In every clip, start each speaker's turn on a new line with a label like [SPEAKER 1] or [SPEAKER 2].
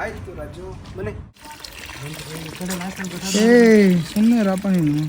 [SPEAKER 1] ಆಯ್ತು ರಾಜು
[SPEAKER 2] ಮನೆ. ಸುಮ್ಮನೆ ರಾಪ ನೀನು.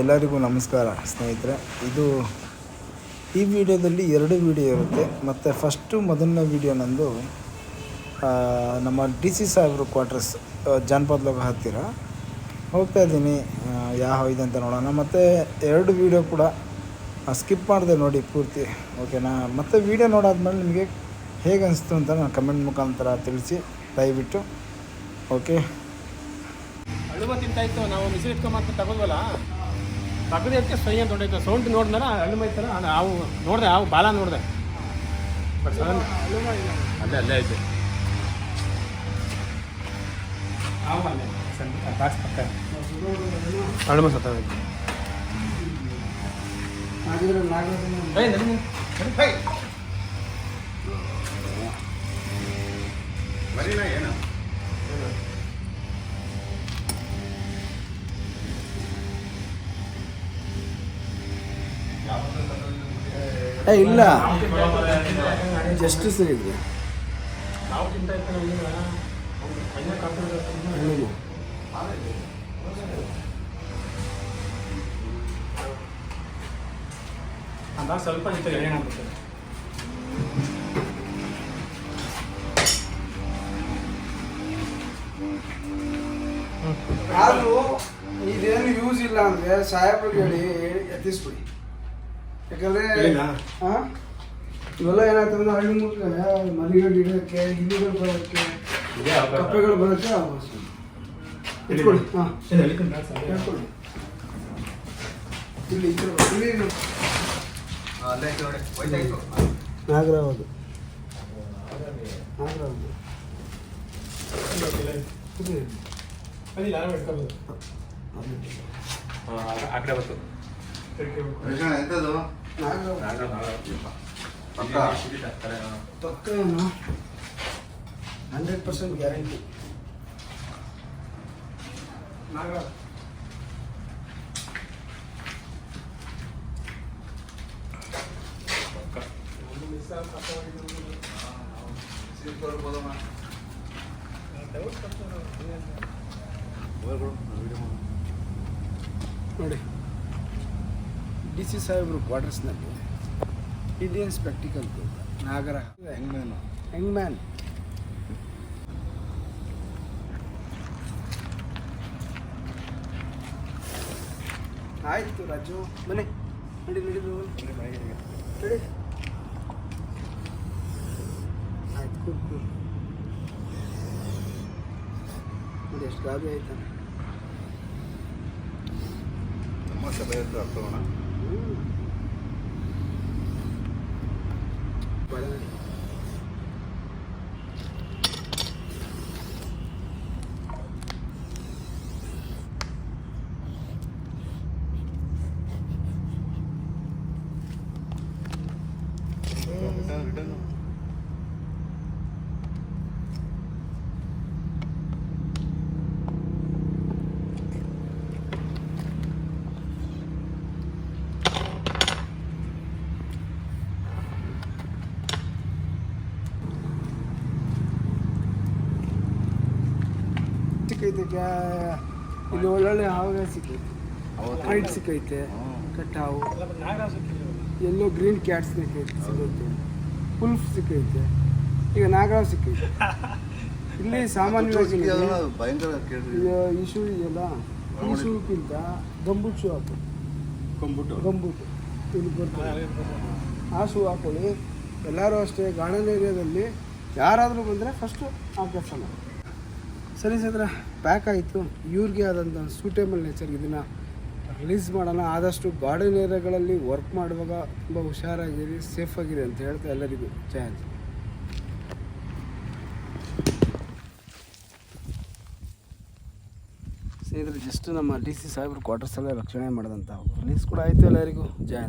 [SPEAKER 2] ಎಲ್ಲರಿಗೂ ನಮಸ್ಕಾರ ಸ್ನೇಹಿತರೆ. ಇದು ಈ ವಿಡಿಯೋದಲ್ಲಿ ಎರಡು ವಿಡಿಯೋ ಇರುತ್ತೆ. ಮತ್ತು ಫಸ್ಟು ಮೊದಲನೇ ವಿಡಿಯೋ ನಂದು ನಮ್ಮ ಡಿ ಸಿ ಸಾಹೇಬ್ರ ಕ್ವಾರ್ಟರ್ಸ್ ಜಾನಪದ ಲೋಕ ಹತ್ತಿರ. ಹೋಗ್ತಾ ಇದ್ದೀನಿ. ಯಾವ ಇದೆ ಅಂತ ನೋಡೋಣ. ಮತ್ತು ಎರಡು ವಿಡಿಯೋ ಕೂಡ ಸ್ಕಿಪ್ ಮಾಡಿದೆ ನೋಡಿ ಪೂರ್ತಿ. ಓಕೆನಾ ಮತ್ತು ವಿಡಿಯೋ ನೋಡಾದ್ಮೇಲೆ ನಿಮಗೆ ಹೇಗೆ ಅನಿಸ್ತು ಅಂತ ನಾನು ಕಮೆಂಟ್ ಮುಖಾಂತರ ತಿಳಿಸಿ, ದಯವಿಟ್ಟು. ಓಕೆ
[SPEAKER 3] ಅಳುವ ತಿಂತಾಯಿತ್ತು ನಾವು ಮಿಸಿಲ್ ತಗೋದ್ವಲ್ಲ ತಗದು ಅದಕ್ಕೆ ಸ್ವಯ ಅಂತ ಹೊಂಟೈತೆ ಸೌಂಡ್ ನೋಡಿದ್ರೆ ಅಳುಮ ಐತಲ್ಲ ಅದು ಅವು ನೋಡಿದೆ ಅವು ಬಾಲ ನೋಡಿದೆ. ಬಟ್ ಸಡನ್ ಅಲ್ಲೇ ಅಲ್ಲೇ ಐತೆ. ಅವು ಅಲ್ಲೇ ಸಣ್ಣ ಬಾಕ್ಸ್ ಪಕ್ಕ. ಅಳುಮ ಸತ್ತೋಗೈತೆ ಏನು.
[SPEAKER 1] ಏ ಇಲ್ಲ. ಜಸ್ಟಿಸ್ ಸರಿ ಇದೆ.
[SPEAKER 3] ಸ್ವಲ್ಪ
[SPEAKER 1] ಆದರೂ ಇದೇನು ಯೂಸ್ ಇಲ್ಲ ಅಂದ್ರೆ ಸಾಹೇಬ್ರಿಗೆ ಹೇಳಿ ಹೇಳಿ ಎತ್ತಿಸ್ಬಿಡಿ. ಯಾಕಂದ್ರೆ ಇವೆಲ್ಲ ಏನಾಗ್ತದೆ ಅಂದ್ರೆ ಹಳ್ಳಿ ಮುಟ್ಟ ಮರಿಗಳು ಇಡೋಕ್ಕೆ ಇಲಿಗಳು ಬರೋಕ್ಕೆ. ಕಪ್ಪೆಗಳು ಬರೋಕ್ಕೆ ಅವಕಾಶ ಇಟ್ಕೊಳ್ಳಿ ಹಾಂ? ಹೇಳ್ಕೊಳ್ಳಿ ಇಲ್ಲಿ. ಇಲ್ಲಿ ನಾಗರಾವದು ನಾಗರಾವದು
[SPEAKER 3] ಅದಿಲ್ಲ, ಆ ಕಡೆ.
[SPEAKER 1] ನಾಗರಾವದು ಪಕ್ಕ. ಏನು ಹಂಡ್ರೆಡ್ ಪರ್ಸೆಂಟ್ ಗ್ಯಾರಂಟಿ. ನಾಗರಾವ್ ನೋಡಿ. ಡಿ ಸಿ ಸಾಹೇಬ್ರು ಕ್ವಾರ್ಟರ್ಸ್ನಲ್ಲಿ ಇಂಡಿಯನ್ ಸ್ಪೆಕ್ಟಿಕಲ್ ನಾಗರ ಹೆಂಗ್ಮ್ಯಾನು? ಹೆಂಗ್ಮ್ಯಾನ್. ಆಯಿತು ರಾಜು ಮನೆ ನಡಿ ನಡಿ ನಡಿ. ಆಯ್ತು ಕೂತು ನೋಡಿ ಎಷ್ಟು ಗಾಬಿ ಆಯ್ತಾನೆ. ಹ್ಮ್. Ooh. ಸಿಕ್ಕೈತೆ ಕ್ಯಾ ಇಲ್ಲಿ ಒಳ್ಳೊಳ್ಳೆ ಹಾವುಗಳು ಸಿಕ್ಕೈತೆ. ಹೈಟ್ ಸಿಕ್ಕೈತೆ ಕಟ್ಟ ಹಾವು. ಎಲ್ಲೋ ಗ್ರೀನ್ ಕ್ಯಾಟ್ ಸಿಕ್ಕೈತೆ ಸಿಗೈತೆ ಉಲ್ಫ್ ಸಿಕ್ಕೈತೆ. ಈಗ ನಾಗರಾವ್ ಸಿಕ್ಕೈತೆ. ಇಲ್ಲಿ ಸಾಮಾನ್ಯವಾಗಿ
[SPEAKER 4] ಭಯಂಕರ ಕೇಳ್ರಿ.
[SPEAKER 1] ಇಶು ಇದೆಯಲ್ಲ ಇಶುಕ್ಕಿಂತ ಗಂಬೂಟ್ ಶೂ ಹಾಕು.
[SPEAKER 3] ಗಂಬುಟ್ಟು.
[SPEAKER 1] ಗಂಬುಟ್ಟು. ಇಲ್ಲಿ ಬರ್ತದೆ ಆ ಶೂ ಹಾಕೊಳ್ಳಿ. ಎಲ್ಲರೂ ಅಷ್ಟೇ ಗಾರ್ಡನ್ ಏರಿಯಾದಲ್ಲಿ ಯಾರಾದರೂ ಬಂದರೆ ಫಸ್ಟು ಆ ಕೆಲಸ ಮಾಡಿ ಸರಿ ಸದ್ರ ಪ್ಯಾಕ್ ಆಯಿತು. ಇವ್ರಿಗೆ ಆದಂಥ ಸೂಟೇಬಲ್ ನೇಚರ್ ಇದನ್ನು ರಿಲೀಸ್ ಮಾಡೋಣ. ಆದಷ್ಟು ಗಾರ್ಡನ್ ಏರಿಯಾಗಳಲ್ಲಿ ವರ್ಕ್ ಮಾಡುವಾಗ ತುಂಬ ಹುಷಾರಾಗಿರಿ ಸೇಫಾಗಿರಿ ಅಂತ ಹೇಳ್ತಾ ಎಲ್ಲರಿಗೂ ಜಯ ಇದ್ರೆ ಜಸ್ಟ್ ನಮ್ಮ ಡಿ ಸಿ ಸಾಹೇಬ್ರ ಕ್ವಾರ್ಟರ್ಸಲ್ಲೇ ರಕ್ಷಣೆ ಮಾಡಿದಂಥ ರಿಲೀಸ್ ಕೂಡ ಆಯಿತು ಎಲ್ಲರಿಗೂ. ಜಯ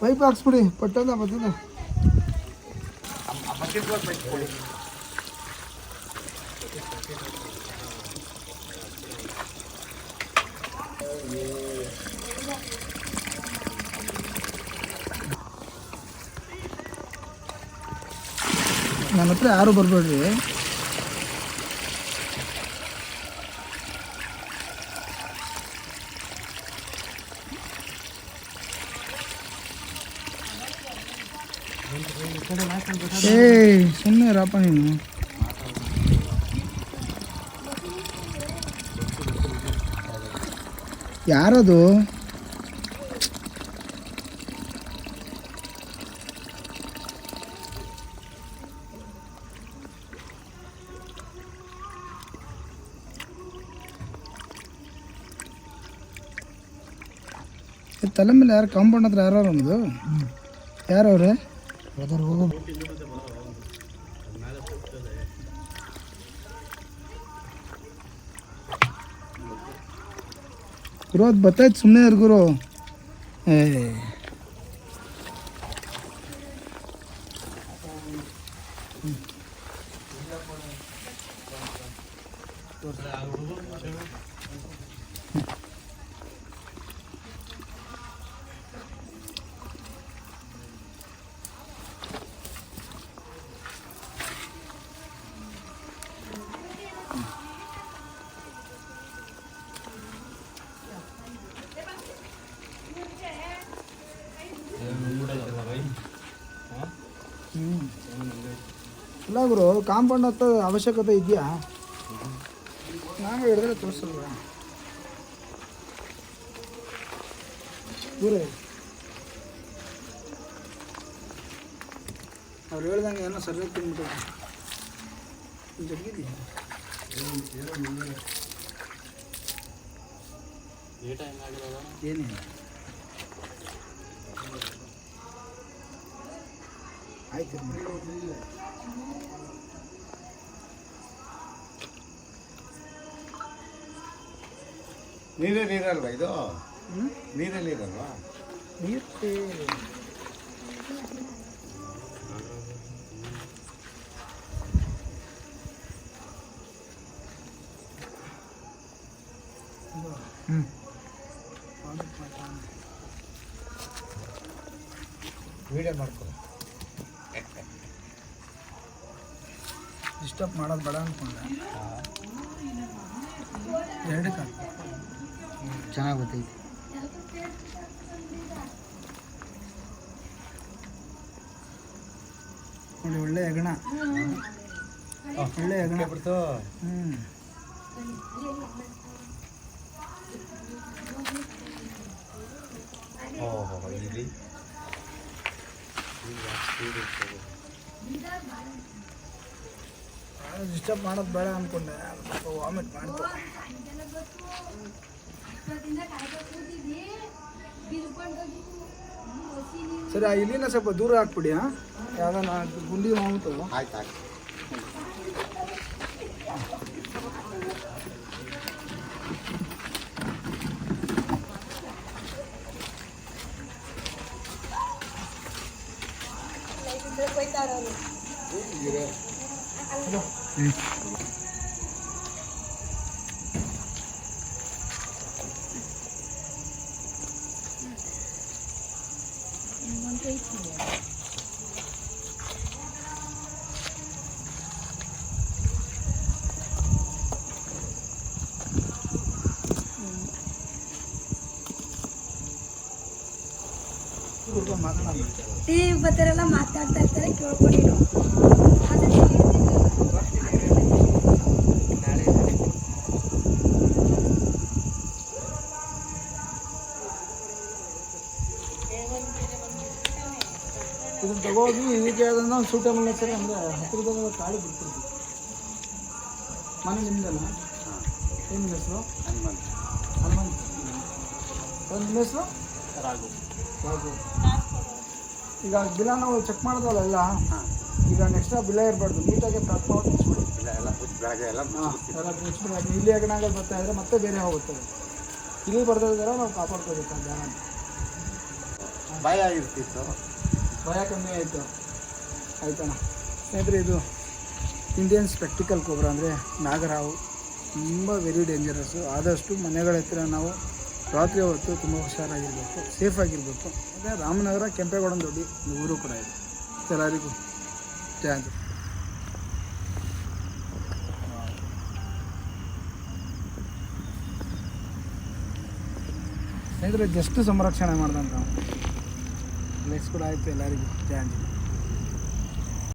[SPEAKER 2] ಪೈಪ್ ಹಾಕ್ಸ್ಬಿಡಿ ಪಟ್ಟಂದ ಬರ್ತದೆ. ನನ್ನ ಹತ್ರ ಯಾರು ಬರಬೇಡ್ರಿ? ರಾಪ ನೀನು ಯಾರದು ತಲೆ ಮೇಲೆ ಯಾರು ಕಾಂಪೌಂಡ್ ಹತ್ರ ಯಾರು ಅನ್ನೋದು ಯಾರವ್ರೆ ಗುರು ಅದು ಬತ್ತೈತೆ ಸುಮ್ಮನೆ ಇರು ಗುರು ಇಲ್ಲ ಗುರು ಕಾಂಪೌಂಡ್ ಹತ್ತ ಅವಶ್ಯಕತೆ ಇದೆಯಾ? ನಾನು ಹಿಡಿದ್ರೆ ತೋರಿಸಲ್ವ? ಗುರು. ಅವ್ರು ಹೇಳ್ದಂಗೆ ಏನೋ ಸರ್ವೆ ತಿನ್ಬಿಟ್ಟು ಜಗ್ಗಿದೆಯಾ ಏನಿಲ್ಲ ಆಯ್ತು.
[SPEAKER 4] ನೀರಲ್ಲಿ ನೀರಲ್ವಾ ಇದು? ನೀರೇ ನೀರಲ್ವಾ?
[SPEAKER 2] ನೀರು
[SPEAKER 4] ವಿಡಿಯೋ ಮಾಡ್ಕೊ
[SPEAKER 2] ಡಿಸ್ಟರ್ಬ್ ಮಾಡೋದು ಬೇಡ ಎರಡು ಎರಡಕ್ಕೆ ಚೆನ್ನಾಗಿ ಬರ್ತೈತಿ ನೋಡಿ ಒಳ್ಳೆ ಹೆಗಣ ಒಳ್ಳೆ ಹೆಗಣ
[SPEAKER 4] ಬಿಡ್ತು.
[SPEAKER 2] ಹ್ಞೂ
[SPEAKER 4] ಓಹೋ ಇಲ್ಲಿ.
[SPEAKER 2] ಡಿಸ್ಟರ್ಬ್ ಮಾಡೋದು ಬೇಡ ಅಂದ್ಕೊಂಡೆ ವಾಮಿಟ್ ಮಾಡ್ತು ಸರಿ ಆ ಇಲ್ಲಿನ ಸ್ವಲ್ಪ ದೂರ ಹಾಕ್ಬಿಡಿ ಹಾಂ ಯಾವ್ದಾನ ಗುಂಡಿ ಮಾಡ್ಬಿಟ್ಟು
[SPEAKER 4] ಆಯ್ತು ಆಯ್ತು
[SPEAKER 2] ಮಾತಾಡೋಣ
[SPEAKER 5] ಟೀ ಬರ್ತಾರೆಲ್ಲ ಮಾತಾಡ್ತಾ ಇರ್ತಾರೆ ಕೇಳ್ಕೊಂಡು
[SPEAKER 2] ಇದನ್ನ ತಗೋಗಿ ಇದಕ್ಕೆ ಅದನ್ನ ಒಂದು ಸೂಟೇಬಲ್ ಸರಿ ಅಂದರೆ ಹತ್ತಿರದಾಗ ತಾಳಿ ಬಿಡ್ತೀವಿ ಮನೆ ನಿಮ್ದಲ್ಲ ಏನು ನಿಮ್ಮ ಹೆಸರು?
[SPEAKER 4] ಹನುಮಂತ.
[SPEAKER 2] ಹನುಮಂತ್. ಒಂದು ನಿಮ್ಮ ಹೆಸರು? ರಾಘು. ರಾಘು. ಈಗ ಬಿಲ ನಾವು ಚೆಕ್ ಮಾಡಿದ್ವಲ್ಲ ಎಲ್ಲ ಈಗ ನೆಕ್ಸ್ಟ್ ಬಿಲ ಇರಬಾರ್ದು ನೀಟಾಗಿ ಪ್ಯಾಕ್ ಮಾಡಿ ಮುಚ್ಚಿಬಿಡಿ.
[SPEAKER 4] ಇಲ್ಲ ಎಲ್ಲ ಮುಚ್ಚಿ ಎಲ್ಲ
[SPEAKER 2] ಹಾಂ ಎಲ್ಲ ಮುಚ್ಚಿಬಿಡಿ. ಅದು ಇಲ್ಲಿ ಬರ್ತಾ ಇದ್ರೆ ಮತ್ತೆ ಬೇರೆ ಹೋಗುತ್ತೆ. ಇಲ್ಲಿ ಬರ್ದಿದ್ದಾರೆ ನಾವು ಕಾಪಾಡ್ಕೋಬೇಕು
[SPEAKER 4] ಭಯ ಆಗಿರ್ತಿತ್ತು.
[SPEAKER 2] ಭಯ ಕಮ್ಮಿ ಆಯಿತು. ಆಯ್ತಣ್ಣ. ಸ್ನೇಹಿತರೆ ಇದು ಇಂಡಿಯನ್ ಸ್ಪೆಕ್ಟಿಕಲ್ ಕೋಬ್ರಾ ಅಂದರೆ ನಾಗರಾವು. ತುಂಬ ವೆರಿ ಡೇಂಜರಸ್ಸು ಆದಷ್ಟು ಮನೆಗಳ ಹತ್ತಿರ ನಾವು ರಾತ್ರಿ ಹೊತ್ತು ತುಂಬ ಹುಷಾರಾಗಿರಬೇಕು ಸೇಫಾಗಿರಬೇಕು ಅದೇ ರಾಮನಗರ, ಕೆಂಪೇಗೌಡನ ದೊಡ್ಡಿ ಒಂದು ಊರು ಕೂಡ ಇದೆ. ಎಲ್ಲರಿಗೂ ಥ್ಯಾಂಕ್ ಯು. ಸ್ನೇಹಿತರೆ ಜಸ್ಟ್ ಸಂರಕ್ಷಣೆ ಮಾಡ್ದಂತ. ಪ್ಲೇಸ್ ಕೂಡ ಆಯಿತು ಎಲ್ಲರಿಗೂ. Thank you.